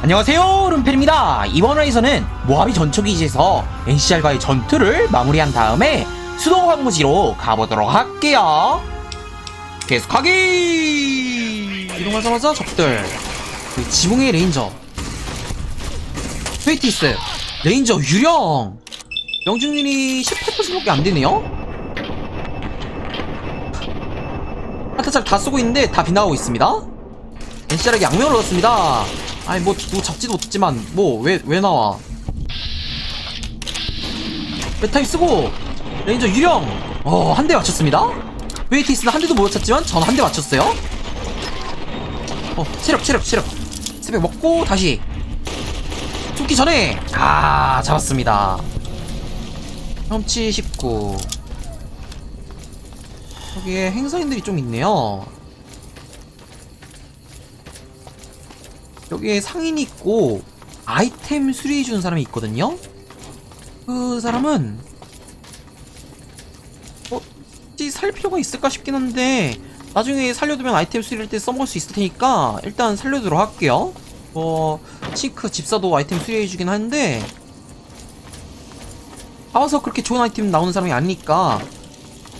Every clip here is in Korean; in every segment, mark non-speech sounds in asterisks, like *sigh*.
안녕하세요 룸펠입니다. 이번 화에서는 모하비 전초기지에서 NCR과의 전투를 마무리한 다음에 수도 황무지로 가보도록 할게요. 계속하기! 이동하자마자 적들. 그 지붕의 레인저. 스웨이티스. 레인저 유령. 명중률이 18%밖에 안 되네요. 한타작 다 쓰고 있는데 다 빗나가고 있습니다. NCR에게 양명을 얻었습니다 아니 뭐, 뭐 잡지도 못했지만 뭐 왜 왜 나와? 메타입 쓰고 레인저 유령! 어 한 대 맞췄습니다. 웨이티스는 한 대도 못 맞췄지만 전 한 대 맞췄어요. 어 체력 체력 체력. 스펙 먹고 다시. 죽기 전에. 아 잡았습니다. 험치 19 여기에 행사인들이 좀 있네요 여기에 상인이 있고 아이템 수리해 주는 사람이 있거든요? 그 사람은 어, 살 필요가 있을까 싶긴 한데 나중에 살려두면 아이템 수리할 때 써먹을 수 있을 테니까 일단 살려두도록 할게요. 뭐 싱크 집사도 아이템 수리해 주긴 하는데 나와서 그렇게 좋은 아이템 나오는 사람이 아니니까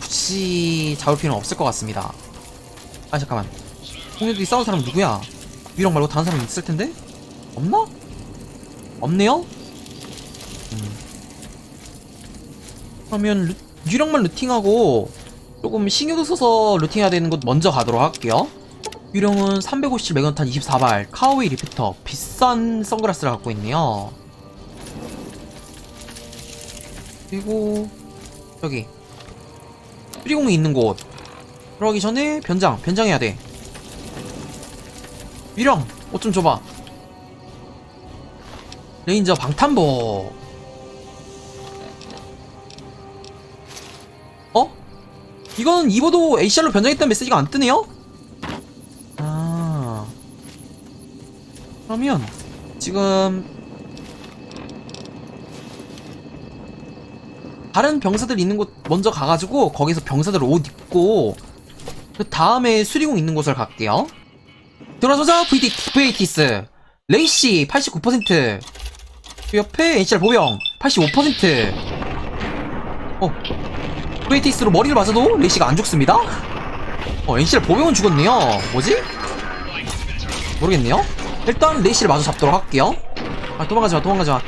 굳이 잡을 필요는 없을 것 같습니다. 아 잠깐만. 공룡들이 싸운 사람 누구야? 유령 말고 다른 사람 있을 텐데? 없나? 없네요? 음. 그러면 루, 유령만 루팅하고 조금 신경도 써서 루팅해야 되는 곳 먼저 가도록 할게요. 유령은 357 메건탄 24발 카우이 리피터 비싼 선글라스를 갖고 있네요. 그리고 여기 수리공이 있는 곳 들어가기 전에 변장 변장해야 돼. 유령 옷 좀 줘봐 레인저 방탄복 어? 이건 입어도 ACR로 변장했다는 메시지가 안 뜨네요? 아 그러면 지금 다른 병사들 있는 곳 먼저 가가지고 거기서 병사들 옷 입고 그 다음에 수리공 있는 곳을 갈게요 들어서자 VT, VATS 레이시 89%그 옆에 NCR 보병 85% 어. VATS로 머리를 맞아도 레이시가 안 죽습니다? 어 NCR 보병은 죽었네요. 뭐지? 모르겠네요. 일단 레이시를 마저 잡도록 할게요. 아 도망가지마 도망가지마.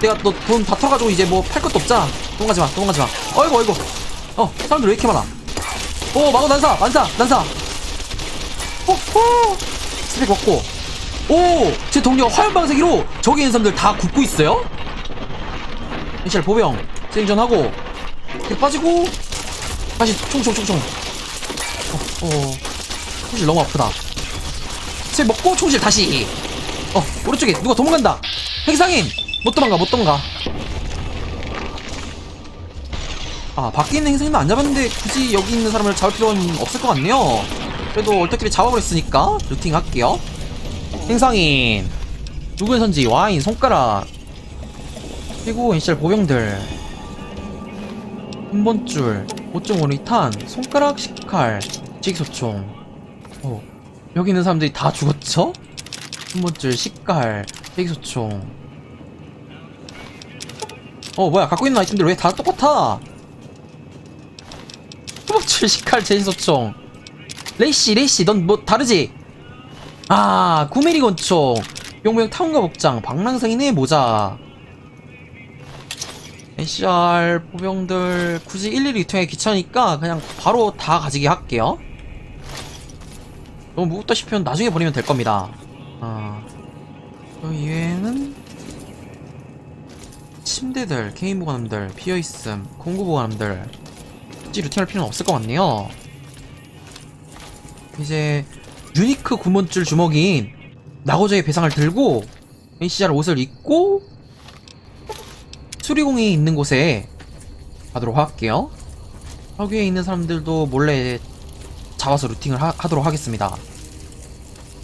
내가 너 돈 다 털어가지고 이제 뭐 팔 것도 없잖아. 도망가지마 도망가지마. 어이구 어이구. 어 사람들 왜 이렇게 많아? 오 마구 난사 난사 난사. 호호 스펙 먹고. 오! 제 동료가 화염방사기로 저기 사람들 다 굽고 있어요? 인시알 보병 생존하고. 빠지고. 다시 총총총총. 어, 어. 총실 너무 아프다. 스펙 먹고 총실 다시. 어 오른쪽에 누가 도망간다. 행상인! 못 도망가 못 도망가. 아 밖에 있는 행상인은 안 잡았는데 굳이 여기 있는 사람을 잡을 필요는 없을 것 같네요 그래도 얼떨결에 잡아버렸으니까 루팅 할게요. 행상인. 누구의 선지? 와인 손가락. 그리고 NCR 보병들. 한 번줄 5.5리탄 손가락 식칼 직소총. 어 여기 있는 사람들이 다 죽었죠? 한 번줄 식칼 직소총. 어 뭐야 갖고 있는 아이템들 왜 다 똑같아? 한 번줄 식칼 제소총 레이씨 레이씨 넌 뭐 다르지? 아 9mm 권총. 용병 타운가 복장. 방랑상인의 모자. NCR 보병들 굳이 일일이 유통하기 귀찮으니까 그냥 바로 다 가지게 할게요. 너무 무겁다 싶으면 나중에 버리면 될 겁니다. 아, 그 이외에는 침대들, 개인 보관함들, 비어있음, 공구 보관함들. 굳이 루팅할 필요는 없을 것 같네요 이제 유니크 구몬줄 주먹인 나고자의 배상을 들고 NCR 옷을 입고 수리공이 있는 곳에 가도록 할게요. 여기에 있는 사람들도 몰래 잡아서 루팅을 하, 도록 하겠습니다.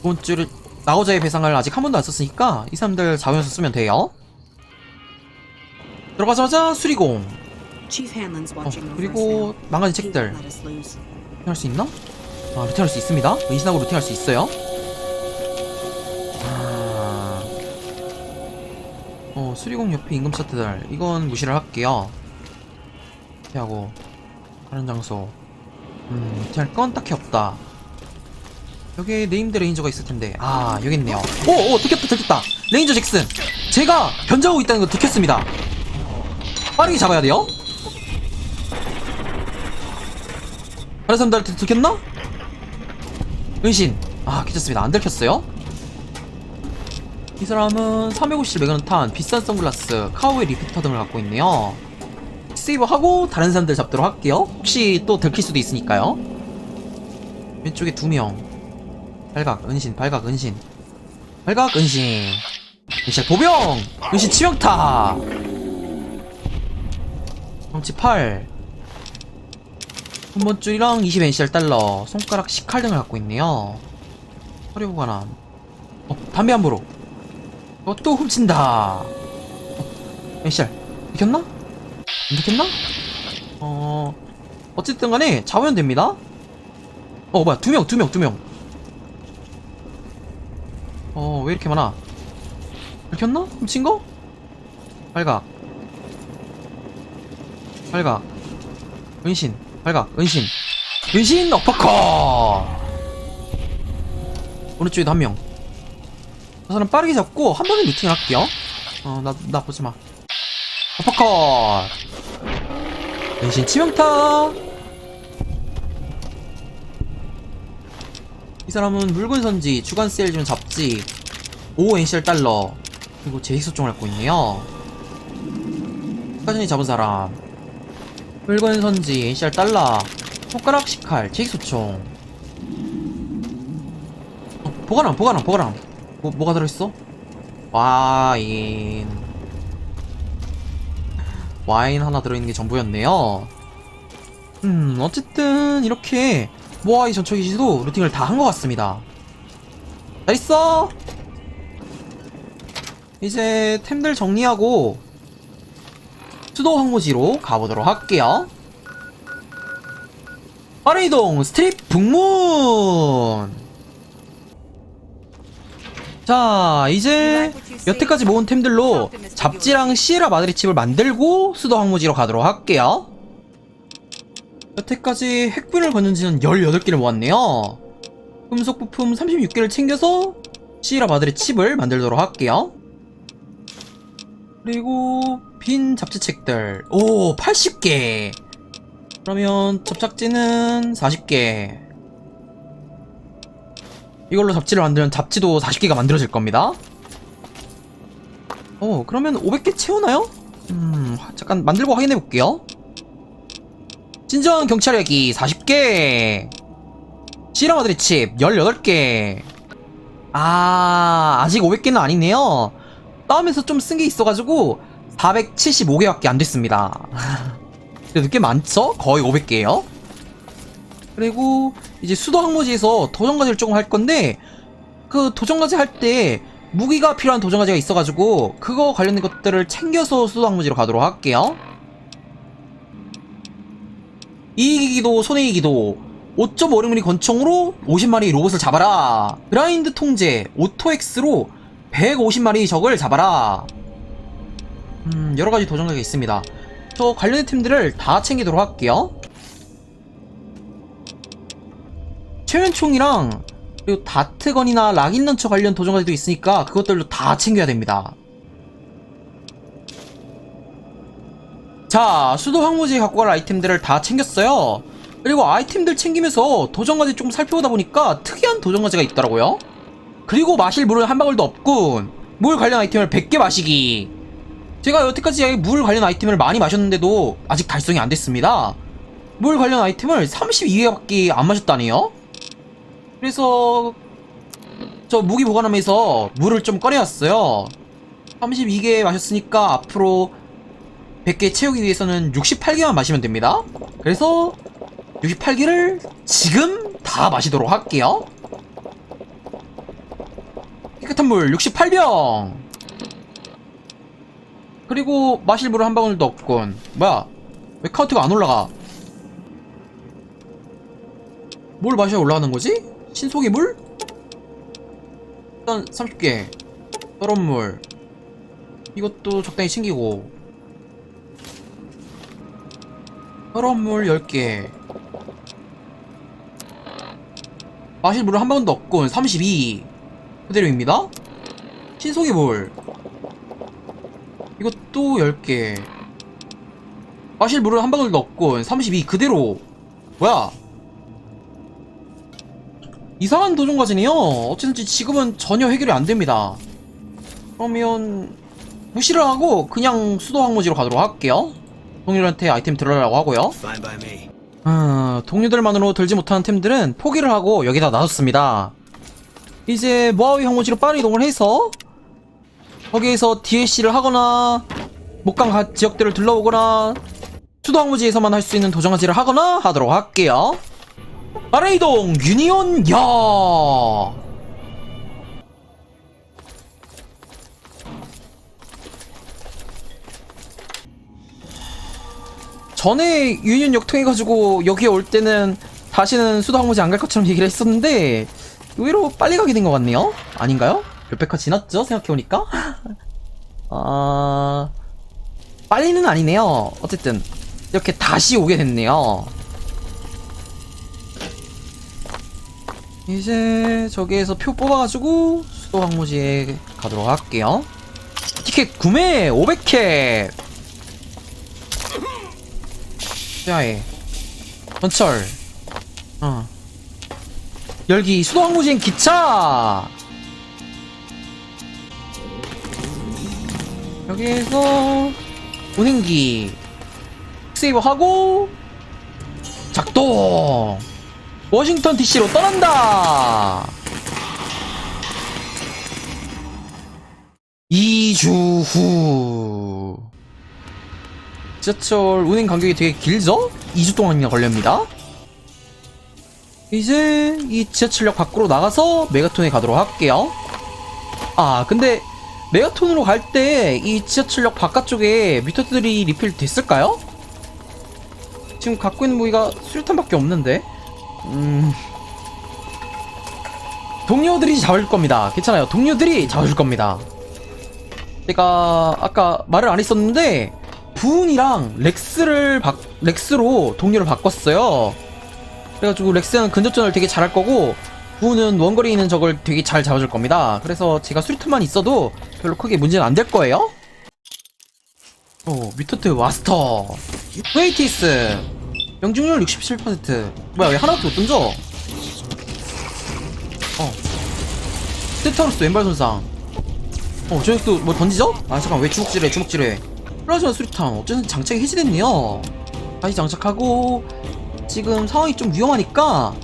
구몬줄을 나고자의 배상을 아직 한 번도 안 썼으니까 이 사람들 잡으면서 쓰면 돼요. 들어가자마자 수리공 어, 그리고 망가진 책들 루팅할 수 있나? 아 루팅할 수 있습니다. 은신하고 루팅할 수 있어요. 아 어, 수리공 옆에 임금 차트들. 이건 무시를 할게요. 피하고. 다른 장소. 음, 피할 건 딱히 없다. 여기에 네임드 레인저가 있을 텐데. 아, 여기 있네요. 오, 오, 들켰다, 들켰다. 레인저 잭슨. 제가 견제하고 있다는 거 들켰습니다. 빠르게 잡아야 돼요. 다른 사람들한테 들켰나? 은신. 아, 괜찮습니다. 안 들켰어요. 이 사람은 357 메가는 탄, 비싼 선글라스, 카우의 리피터 등을 갖고 있네요. 세이브하고 다른 사람들 잡도록 할게요. 혹시 또 들킬 수도 있으니까요. 왼쪽에 두 명. 발각, 은신, 발각, 은신. 발각, 은신. 은신, 도병! 은신, 치명타! 정치 8. 한번 줄이랑 20 NCR 달러, 손가락 10칼 등을 갖고 있네요. 허리 보관함. 어, 담배 한 보로. 어, 또 훔친다. 어, NCR. 이겼나? 안 됐겠나? 어, 어쨌든 간에 잡으면 됩니다. 어, 뭐야, 두 명, 두 명, 두 명. 어, 왜 이렇게 많아? 들켰나? 훔친 거? 발각. 발각. 은신. 발각. 은신. 은신 어퍼컷! 오른쪽에도 한 명. 저 사람 빠르게 잡고 한 번에 루팅을 할게요. 어, 나, 나 보지 마. 어퍼컷! 은신 치명타! 이 사람은 물건 선지, 주간 세일 중 잡지, 5 NCR 달러, 그리고 제이소총을 갖고 있네요. 전에 잡은 사람. 물건 선지, NCR 달러, 손가락 식칼, 제이소총. 어, 보관함, 보관함, 보관함. 뭐, 뭐가 들어있어? 와인. 와인 하나 들어있는 게 전부였네요. 음, 어쨌든, 이렇게, 모아이 전초기 시도 루팅을 다 한 것 같습니다. 잘 있어! 이제, 템들 정리하고, 수도 항모지로 가보도록 할게요. 빠른 이동, 스트립 북문! 자, 이제, 여태까지 모은 템들로 잡지랑 시에라 마드리 칩을 만들고 수도 항모지로 가도록 할게요. 여태까지 핵분을 건전지는 18개를 모았네요. 금속 부품 36개를 챙겨서 시에라 마드리 칩을 만들도록 할게요. 그리고 빈 잡지책들. 오 80개. 그러면 접착제는 40개. 이걸로 잡지를 만들면 잡지도 40개가 만들어질 겁니다. 어 그러면 500개 채우나요? 음 잠깐 만들고 확인해 볼게요. 진정 경찰력이 40개. 시라마드리 칩 18개. 아 아직 500개는 아니네요. 싸움에서 좀 쓴 게 있어가지고 475개밖에 안 됐습니다. 그래도 꽤 많죠? 거의 500개예요. 그리고 이제 수도 항모지에서 도전과제를 조금 할 건데 그 도전과제 할 때 무기가 필요한 도전과제가 있어가지고 그거 관련된 것들을 챙겨서 수도 항모지로 가도록 할게요. 이기기도 손해이기도 5.5링리 권총으로 50마리 로봇을 잡아라. 그라인드 통제 오토엑스로 150마리 적을 잡아라 음 여러가지 도전각이 있습니다. 저 관련된 팀들을 다 챙기도록 할게요. 최면총이랑 그리고 다트건이나 락인런처 관련 도전과제도 있으니까 그것들도 다 챙겨야 됩니다. 자 수도 항모지에 갖고 갈 아이템들을 다 챙겼어요. 그리고 아이템들 챙기면서 도전과제 조금 살펴보다 보니까 특이한 도전과제가 있더라고요. 그리고 마실 물은 한 방울도 없군. 물 관련 아이템을 100개 마시기 제가 여태까지 물 관련 아이템을 많이 마셨는데도 아직 달성이 안 됐습니다. 물 관련 아이템을 32개밖에 안 마셨다네요. 그래서 저 무기 보관함에서 물을 좀 꺼내왔어요. 32개 마셨으니까 앞으로 100개 채우기 위해서는 68개만 마시면 됩니다. 그래서 68개를 지금 다 마시도록 할게요. 깨끗한 물 68병 그리고 마실 물은 한 방울도 없군. 뭐야? 왜 카운트가 안 올라가? 뭘 마셔야 올라가는 거지? 신속의 물? 일단 30개. 떨은 물. 이것도 적당히 챙기고. 혈압물 10개. 마실 물을 한 방울도 없군. 32 그대로입니다. 신속의 물 이것도 10개. 마실 물을 한 방울도 없군 32 그대로. 뭐야? 이상한 도전 과제네요. 어쨌든지 지금은 전혀 해결이 안 됩니다. 그러면 무시를 하고 그냥 수도 항모지로 가도록 할게요. 동료들한테 아이템 들어라고 하고요. 아, 동료들만으로 들지 못하는 템들은 포기를 하고 여기다 놔뒀습니다. 이제 모하위 항모지로 빠른 이동을 해서 거기에서 DLC를 하거나 목강 가- 지역들을 둘러보거나 수도 항모지에서만 할 수 있는 도전과제를 하거나 하도록 할게요. 빠른 이동 유니온 야 전에 유니언역 통해가지고 여기에 올 때는 다시는 수도 항모지 안 갈 것처럼 얘기를 했었는데 의외로 빨리 가게 된 것 같네요? 아닌가요? 몇백화 지났죠? 생각해보니까? *laughs* 아... 빨리는 아니네요. 어쨌든 이렇게 다시 오게 됐네요. 이제 저기에서 표 뽑아가지고 수도 항모지에 가도록 할게요. 티켓 구매 500회! 시야에 전철 어 열기 수도 항모지행 기차 여기에서 운행기 세이브 하고 작동 워싱턴 DC로 떠난다 2주 후 지하철 운행 간격이 되게 길죠? 2주 동안이나 걸립니다. 이제 이 지하철역 밖으로 나가서 메가톤에 가도록 할게요. 아, 근데 메가톤으로 갈 때 이 지하철역 바깥쪽에 뮤턴들이 리필 됐을까요? 지금 갖고 있는 무기가 수류탄밖에 없는데. 음. 동료들이 잡을 겁니다. 괜찮아요. 동료들이 잡아줄 겁니다. 제가 아까 말을 안 했었는데 부운이랑 렉스를 바, 렉스로 동료를 바꿨어요. 그래가지고 렉스는 근접전을 되게 잘할 거고 부운은 원거리에 있는 적을 되게 잘 잡아줄 겁니다. 그래서 제가 수리탄만 있어도 별로 크게 문제는 안 될 거예요. 오, 뮤턴트 마스터. 웨이티스. 명중률 67%. 뭐야, 왜 하나밖에 못 던져? 어. 스테타로스 왼발 손상. 어, 저 녀석도 뭐 던지죠? 아, 잠깐, 왜 주먹질해, 주먹질해. 플라즈마 수리탄, 어쨌든 장착이 해제됐네요. 다시 장착하고, 지금 상황이 좀 위험하니까,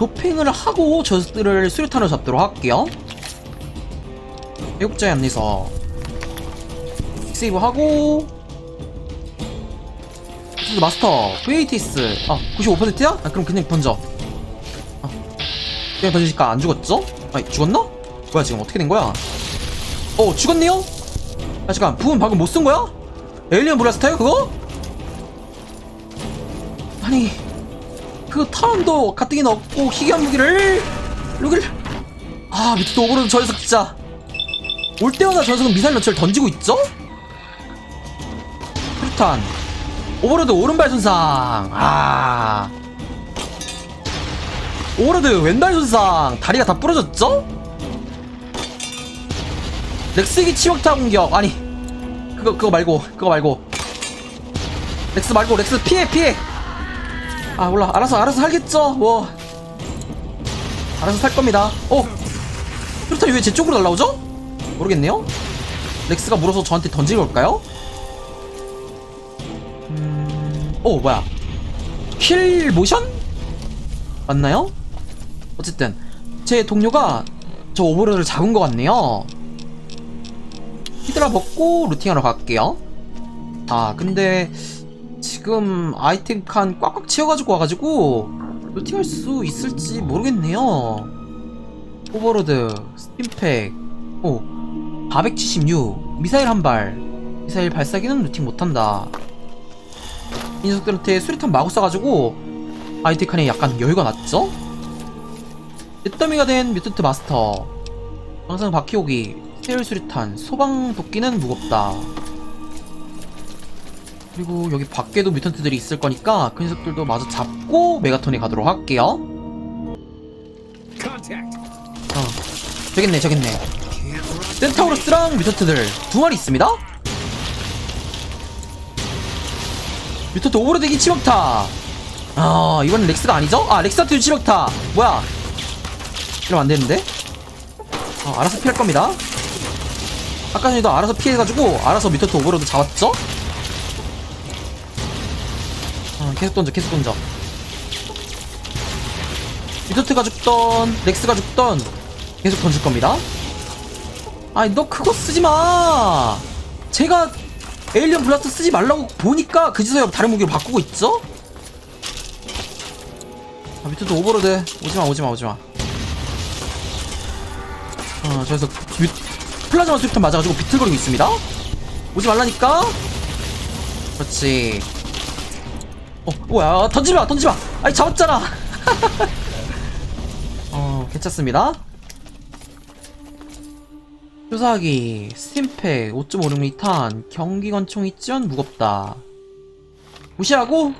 도핑을 하고 저들을 수류탄으로 잡도록 할게요. 애국자의 안내서. 세이브 하고, 마스터, VATS. 아, 95%야? 아, 그럼 그냥 던져. 아, 그냥 던지니까 안 죽었죠? 아니, 죽었나? 뭐야, 지금 어떻게 된 거야? 어, 죽었네요? 아, 잠깐, 부은 방금 못 쓴 거야? 에일리언 블라스터요, 그거? 아니, 그 타운도 가뜩이 넣고 희귀한 무기를, 여기를. 아, 밑에 오버로드 저 녀석 진짜. 올 때마다 저 녀석은 미사일 런처를 던지고 있죠? 프리탄. 오버로드 오른발 손상. 아. 오버로드 왼발 손상. 다리가 다 부러졌죠? 렉스기 치명타 공격 아니 그거 그거 말고 그거 말고 렉스 말고 렉스 피해 피해 아 몰라. 알아서 알아서 살겠죠 뭐. 알아서 살 겁니다. 어? 그렇다니 왜제 쪽으로 날라오죠? 모르겠네요. 렉스가 물어서 저한테 던진 걸까요? 음어 뭐야. 킬 모션? 맞나요? 어쨌든 제 동료가 저 오버로드를 잡은 것 같네요. 히드라 먹고 루팅하러 갈게요. 아, 근데 지금 아이템 칸 꽉꽉 채워가지고 와가지고 루팅할 수 있을지 모르겠네요. 오버로드, 스팀팩, 오, 476, 미사일 한 발. 미사일 발사기는 루팅 못한다. 이 녀석들한테 수리탄 마구 쏴가지고 아이템 칸에 약간 여유가 났죠? 넷더미가 된 뮤턴트 마스터. 항상 바퀴오기 해열 수류탄, 소방 도끼는 무겁다. 그리고 여기 밖에도 뮤턴트들이 있을 거니까 그 녀석들도 마저 잡고 메가톤에 가도록 할게요. 어, 저겠네, 저겠네. 센타우루스랑 뮤턴트들 두 마리 있습니다. 뮤턴트 오버로드기 치명타. 아, 이번엔 렉스가 아니죠? 아, 렉스한테 치명타. 뭐야? 이러면 안 되는데? 어, 알아서 피할 겁니다. 아까 전에도 알아서 피해가지고 알아서 뮤턴트 오버로드 잡았죠? 계속 던져, 계속 던져. 뮤턴트가 죽던, 렉스가 죽던 계속 던질 겁니다. 아니 너 그거 쓰지 마. 제가 에일리언 블라스터 쓰지 말라고 보니까 그지서야 다른 무기로 바꾸고 있죠? 아 밑에도 오버로드 오지마 오지마 오지마. 어 저기서 뮤, 플라즈마 수류탄 맞아가지고 비틀거리고 있습니다. 오지 말라니까. 그렇지. 어 뭐야 던지마 던지마. 아니 잡았잖아. *laughs* 어 괜찮습니다. 조사기, 스팀팩, 5.56리탄, 경기관총 있지만 무겁다. 무시하고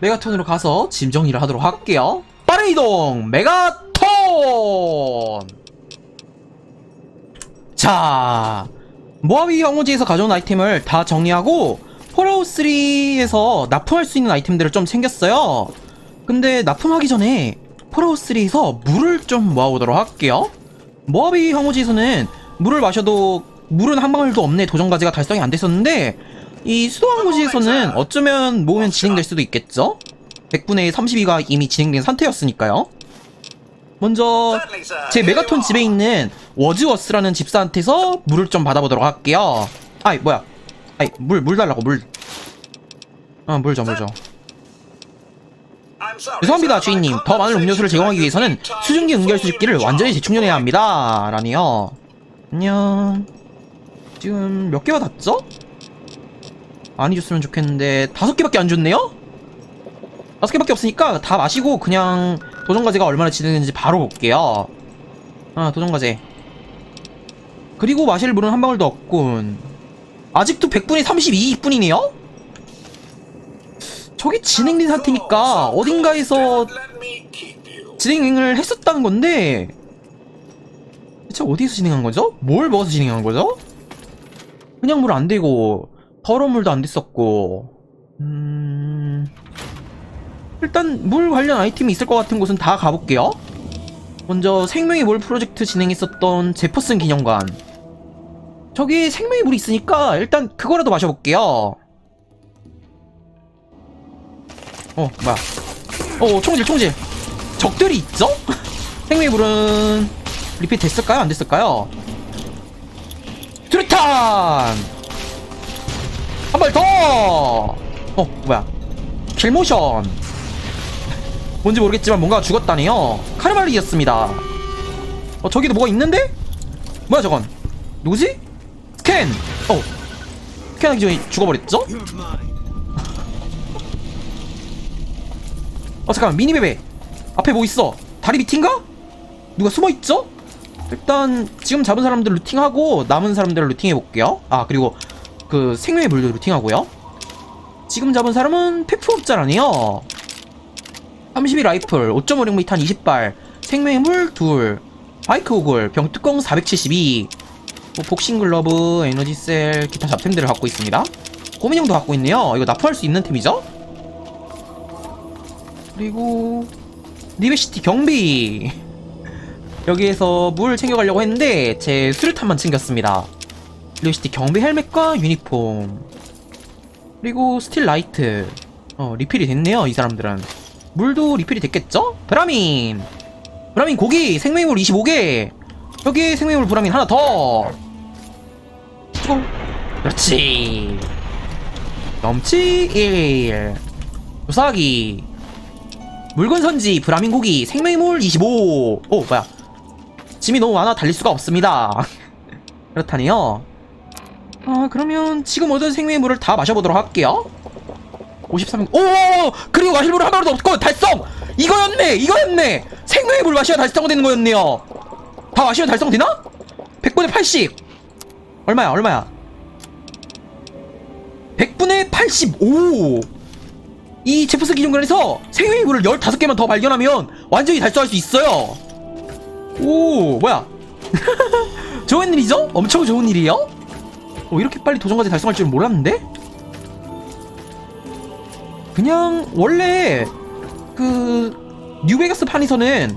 메가톤으로 가서 짐 정리를 하도록 할게요. 빠른 이동 메가톤. 자, 모하비 영호지에서 가져온 아이템을 다 정리하고 폴아웃 3에서 납품할 수 있는 아이템들을 좀 챙겼어요. 근데 납품하기 전에 폴아웃 3에서 물을 좀 모아오도록 할게요. 모하비 황무지에서는 물을 마셔도 물은 한 방울도 없네 도전과제가 달성이 안 됐었는데 이 수도 황무지에서는 어쩌면 모으면 진행될 수도 있겠죠? 100분의 32가 이미 진행된 상태였으니까요. 먼저 제 메가톤 집에 있는 워즈워스라는 집사한테서 물을 좀 받아보도록 할게요. 아이 뭐야? 아이 물 물 달라고 물. 어물 줘, 물 줘. 죄송합니다, 주인님. 더 많은 음료수를 제공하기 위해서는 수증기 응결 수집기를 완전히 재충전해야 합니다. 라니요. 안녕. 지금 몇개 받았죠? 많이 줬으면 좋겠는데 다섯 개밖에 안 줬네요? 다섯 개밖에 없으니까 다 마시고 그냥 도전과제가 얼마나 진행되는지 바로 볼게요. 아, 도전과제. 그리고 마실 물은 한 방울도 없군. 아직도 100분이 32분이네요? 저게 진행된 상태니까 어딘가에서 진행을 했었다는 건데. 대체 어디서 진행한 거죠? 뭘 먹어서 진행한 거죠? 그냥 물 안 되고 더러운 물도 안 됐었고. 음... 일단 물 관련 아이템이 있을 것 같은 곳은 다 가볼게요. 먼저 생명의 물 프로젝트 진행했었던 제퍼슨 기념관. 저기 생명의 물이 있으니까 일단 그거라도 마셔볼게요 어 뭐야 어 총질 총질 적들이 있죠? *laughs* 생명의 물은 리필 됐을까요? 안 됐을까요? 트루탄 한 발 더! 어 뭐야 킬모션 *laughs* 뭔지 모르겠지만 뭔가 죽었다네요 카르말리였습니다 어 저기도 뭐가 있는데? 뭐야 저건 누구지? 스캔! 어 스캔하기 전에 죽어버렸죠? 어 잠깐만 미니베베 앞에 뭐 있어? 다리 밑인가? 누가 숨어있죠? 일단 지금 잡은 사람들 루팅하고 남은 사람들 루팅해볼게요. 아 그리고 그 생명의 물도 루팅하고요. 지금 잡은 사람은 페프업자라네요. 32 라이플 5.56m 20발 생명의 물2 바이크 오글 병뚜껑 472 뭐 복싱 글러브 에너지 셀 기타 잡템들을 갖고 있습니다. 고민형도 갖고 있네요. 이거 납품할 수 있는 템이죠? 그리고 리베시티 경비. 여기에서 물 챙겨가려고 했는데 제 수류탄만 챙겼습니다. 리베시티 경비 헬멧과 유니폼. 그리고 스틸 라이트. 어 리필이 됐네요 이 사람들은. 물도 리필이 됐겠죠? 브라민! 브라민 고기! 생명물 25개! 여기에 생명물 브라민 하나 더! 총. 그렇지! 넘치 1 조사기 물건 선지 브라민 고기 생명의 물 25. 오 뭐야? 짐이 너무 많아 달릴 수가 없습니다. *laughs* 그렇다네요. 아 그러면 지금 얻은 생명의 물을 다 마셔보도록 할게요. 53. 오 그리고 마실 한 방울도 없고 달성. 이거였네 이거였네. 생명의 물 마셔야 달성되는 거였네요. 다 마시면 달성되나? 100분의 80 얼마야 얼마야 100분의 85 이 제프스 기준관에서 생명의 물을 15개만 더 발견하면 완전히 달성할 수 있어요 오 뭐야 *laughs* 좋은 일이죠? 엄청 좋은 일이에요? 어, 이렇게 빨리 도전까지 달성할 줄은 몰랐는데? 그냥 원래 그 뉴베가스 판에서는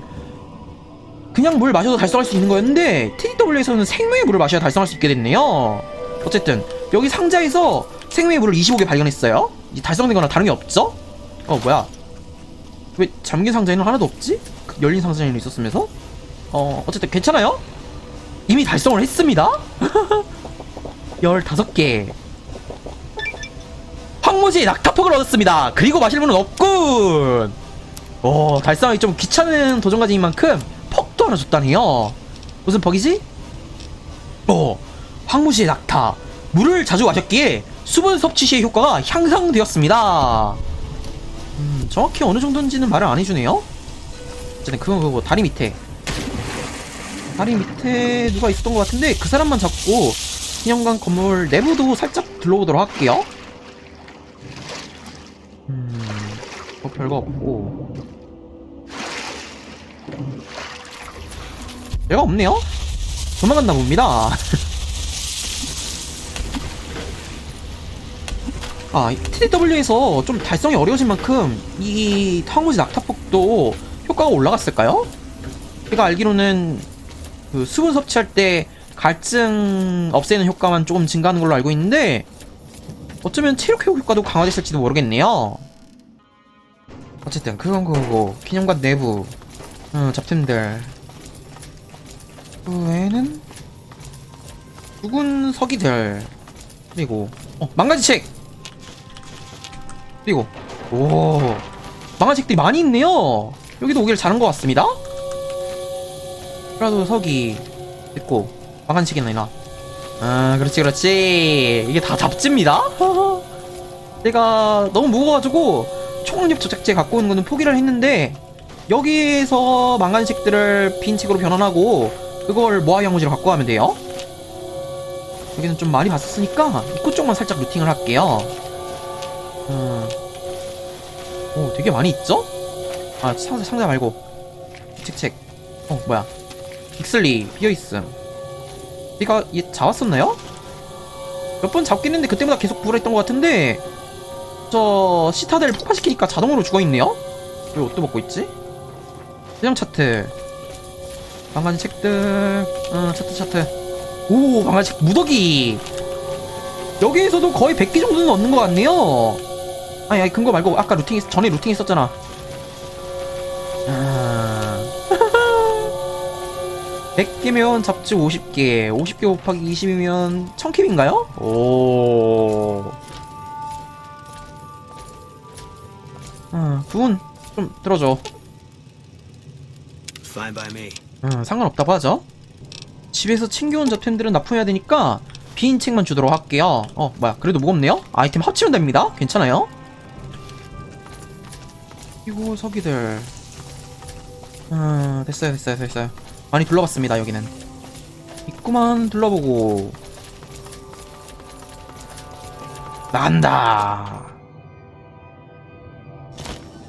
그냥 물 마셔도 달성할 수 있는 거였는데 TDW에서는 생명의 물을 마셔야 달성할 수 있게 됐네요 어쨌든 여기 상자에서 생명의 물을 25개 발견했어요 이제 달성된 거랑 다른 게 없죠? 어 뭐야 왜 잠긴 상자에는 하나도 없지? 그 열린 상자에는 있었으면서? 어 어쨌든 괜찮아요? 이미 달성을 했습니다 *laughs* 15개 황무지의 낙타폭을 얻었습니다 그리고 마실 물은 없군 오 달성하기 좀 귀찮은 도전 과제인 만큼 퍽도 하나 줬다네요 무슨 퍽이지? 어 황무지의 낙타 물을 자주 마셨기에 수분 섭취 시의 효과가 향상되었습니다. 음 정확히 어느 정도인지는 말을 안 해주네요. 어쨌든 그건 그거 다리 밑에. 다리 밑에 누가 있었던 것 같은데 그 사람만 잡고 기념관 건물 내부도 살짝 둘러보도록 할게요. 음, 뭐 별거 없고. 별거 없네요? 도망갔나 봅니다 *laughs* 아, TDW에서 좀 달성이 어려워진 만큼 이 황무지 낙타폭도 효과가 올라갔을까요? 제가 알기로는 그 수분 섭취할 때 갈증 없애는 효과만 조금 증가하는 걸로 알고 있는데 어쩌면 체력 회복 효과도 강화됐을지도 모르겠네요. 어쨌든 그건 그거고 기념관 내부 어, 잡템들 그 외에는 죽은 서기들 그리고 어 망가지 책 그리고 오 망가지 책들이 많이 있네요. 여기도 오기를 잘한 것 같습니다. 그래도 서기 있고 망한 책이나 있나 아 그렇지 그렇지. 이게 다 잡지입니다. *laughs* 내가 너무 무거워가지고 총립 조작제 갖고 오는 거는 포기를 했는데 여기에서 망한 책들을 빈 책으로 변환하고 그걸 모아 양무지로 갖고 가면 돼요. 여기는 좀 많이 봤었으니까 입구 쪽만 살짝 루팅을 할게요 음. 오 되게 많이 있죠? 아 상자, 상자 말고 책책 어 뭐야 빅슬리 비어있음 내가 얘 잡았었나요? 몇 번 잡긴 했는데 그때마다 계속 부활했던 것 같은데 저 시타델 폭파시키니까 자동으로 죽어있네요? 왜 옷도 먹고 있지? 세정 차트 망가진 책들 어 차트 차트 오 망가진 책 무더기 여기에서도 거의 100개 정도는 얻는 것 같네요 아니 아니 근거 말고 아까 루팅 했- 전에 루팅 했었잖아. 아... *laughs* 100개면 잡지 50개 50개 곱하기 20이면 1000캡인가요? 오... 아, 부분 좀 들어줘. Fine by me. 음, 상관없다고 하죠. 집에서 챙겨온 잡템들은 납품해야 되니까 빈 책만 주도록 할게요. 어 뭐야 그래도 무겁네요? 아이템 합치면 됩니다. 괜찮아요 이거 서기들. 음 됐어요 됐어요 됐어요. 많이 둘러봤습니다 여기는. 입구만 둘러보고. 난다.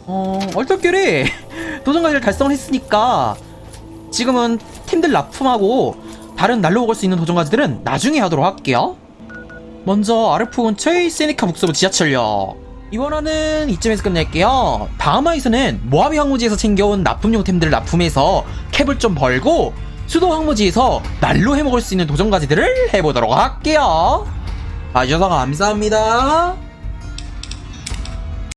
어 얼떨결에 *laughs* 도전과제를 달성을 했으니까 지금은 팀들 납품하고 다른 날로 먹을 수 있는 도전과제들은 나중에 하도록 할게요. 먼저 아르프 근처의 세네카 북서부 지하철역 이번 화는 이쯤에서 끝낼게요. 다음 화에서는 모하비 황무지에서 챙겨온 납품용 템들을 납품해서 캡을 좀 벌고 수도 황무지에서 날로 해먹을 수 있는 도전과제들을 해보도록 할게요. 봐주셔서 감사합니다